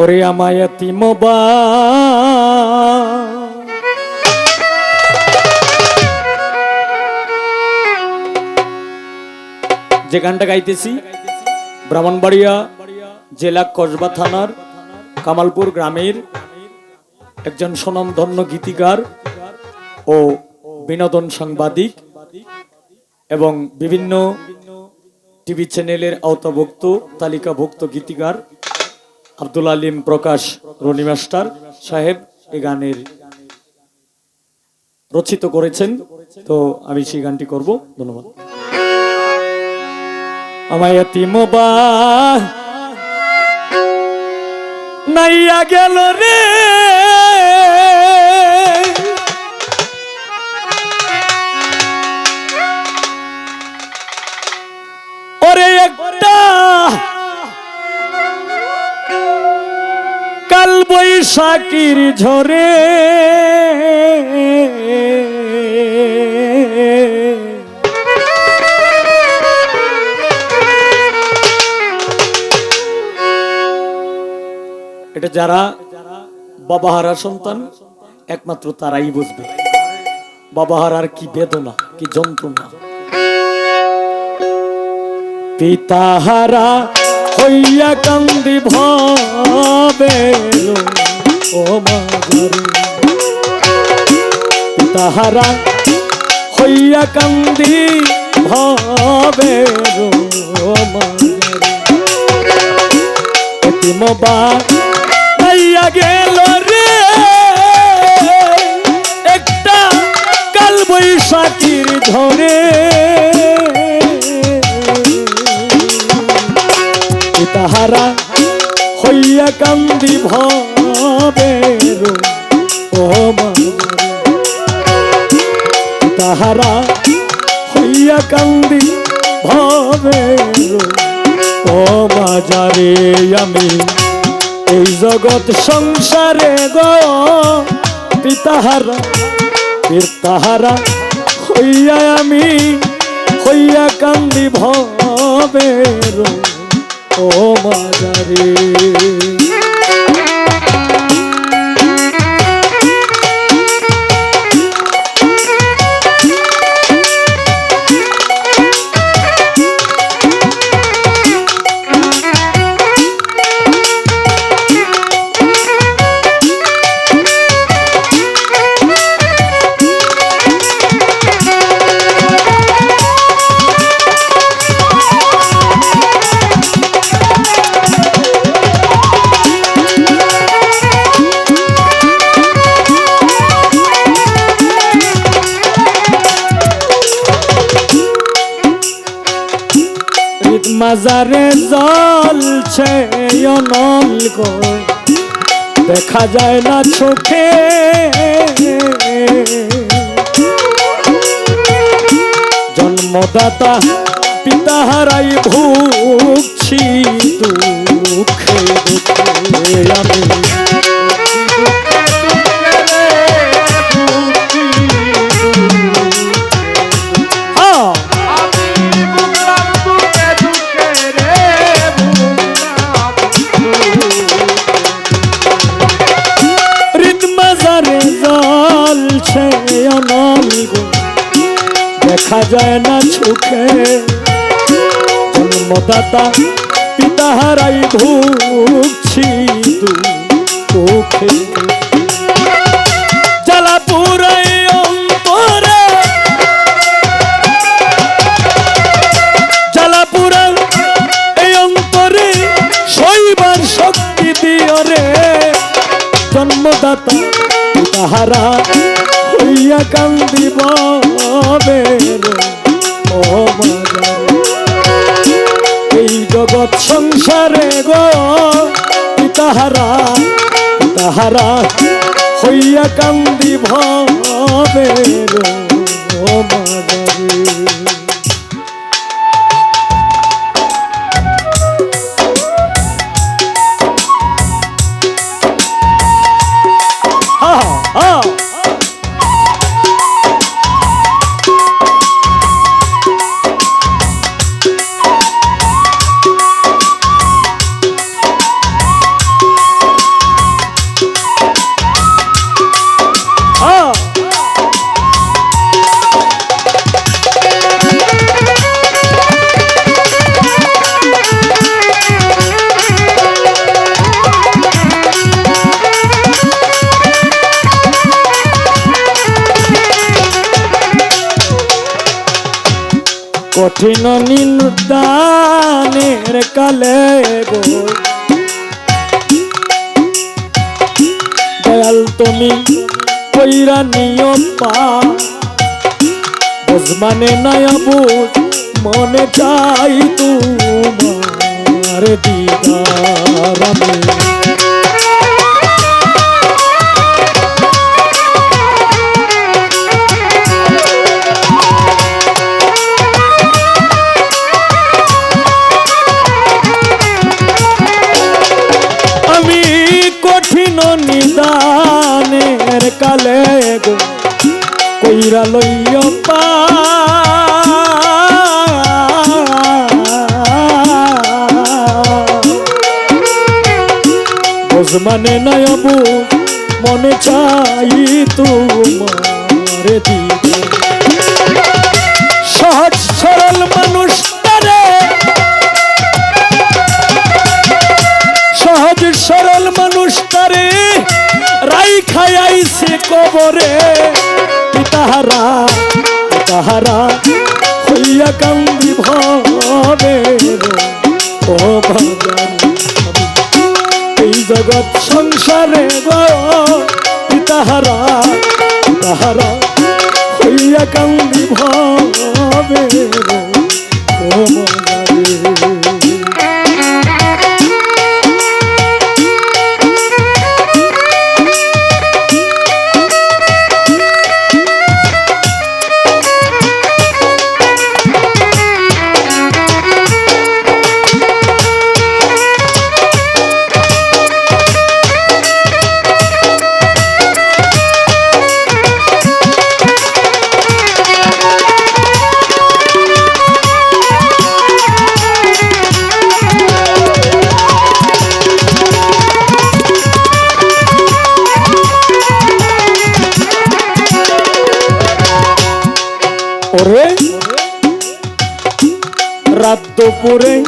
ওরে আমায়াতি মোবা যে গানটা গাইতেছি, ব্রাহ্মণবাড়িয়া জেলা কসবা থানার কামালপুর গ্রামের একজন স্বনামধন্য গীতিকার ও বিনোদন সাংবাদিক এবং বিভিন্ন টিভি চ্যানেলের আওতাভুক্ত, তালিকাভুক্ত গীতিকার আব্দুল আলিম প্রকাশ, রনি মাস্টার সাহেব এ গানের রচিত করেছেন। তো আমি সেই গানটি করব। ধন্যবাদ। আমায় মোবা নাইয়া গেল রে। বৈশাখীর ঝরে। এটা যারা বাবাহারা সন্তান, একমাত্র তারাই বুঝবে। বাবাহারার কি বেদনা, কি যন্ত্রণা। পিতাহারা হইয়া কান্দি ভাবে ও মাগরে পিতাহারা হইয়া কান্দি ভাবে ও মাগরে এতিমবা হইয়া গেল রে। একটা কাল বৈশাখীর ঝরে তাহারা হইয়া কান্দি ভাবে ও তাহারা হইয়া কান্দি ভাবে ও বাজারে আমি এই জগৎ সংসারে গো, পিতাহারা পিতাহারা, হইয়া আমি হইয়া কান্দি ভবের। ও মাজারে মাজারে জলছে অনল দেখা যায় না চোখে। জন্মদাতা পিতা হারাই ভুগছি দুঃখে দুঃখে আমি। দেখা যায় না চোখে। জন্মদাতা পিতা হারাই ভুগছি দুঃখে জগৎ সংসারে গো তাহারা তাহারা হইয়া কান্দি ভবে ও কঠিন নিন্দানের কালে দয়াল তুমি কইরা নিয়ম পা। বুঝমানে নায়াবু মনে চাই তোমার দিদার আমি। কইরা লইয় মানে নয়বু মনে চাই তোমার দিবে সরল মানুষ তারে রাই খাইছে কবরে। পিতাহারা পিতাহারা, হইয়া কান্দি ভবে ও ভগবান, এই জগৎ সংসারে গো। পিতাহারা পিতাহারা, হইয়া কান্দি ভবে ও মগারে ওরে। রাত দুপুরে।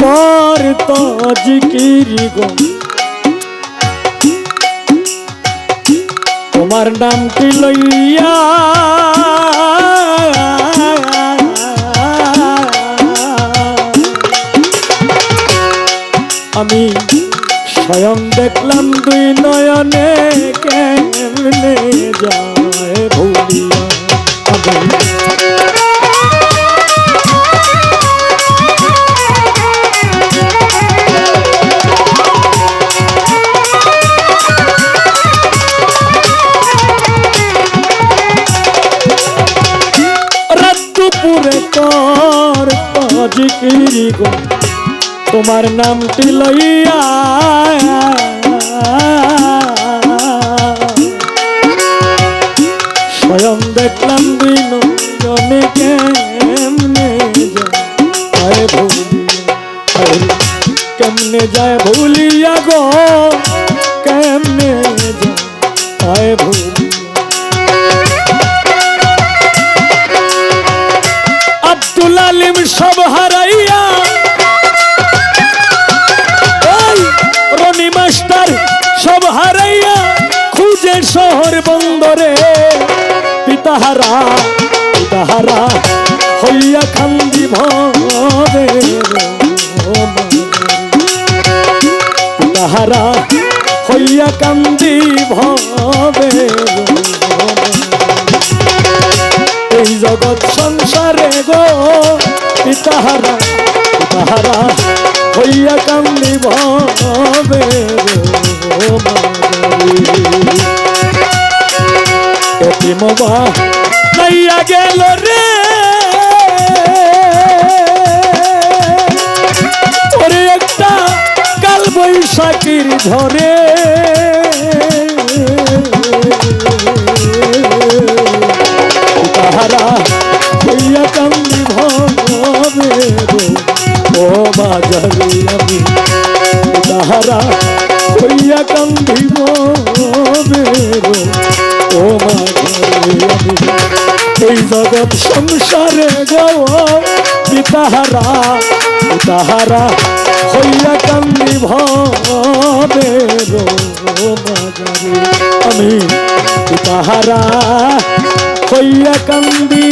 তার কিরি গো। তোমার নাম কি লইয়া গো তোমার নামটি লইয়া। স্বয়ং দেখলাম জনে কেমনে যায় ভুলিয়া গো, কেমনে যায় আব্দুল আলিম সব হারাইয়া পিতাহারা পিতাহারা হইয়া খান্দি ভবে। পিতাহারা হইয়া কান্দি ভবে। এই জগৎ সংসারে গো, পিতাহারা পিতাহারা হইয়া কান্দি ভবে। এতিমবা নাইয়া গেল রে। ওরে একটা কাল বৈশাখীর ঝরে তাহারা হইয়া কান্দি ভবে ও বাজারে আমি। তাহারা হইয়া কান্দি ভবে জগৎ সংসারে গো পিতাহারা পিতাহারা হইয়া কান্দি ভবে আমি পিতাহারা হইয়া কান্দি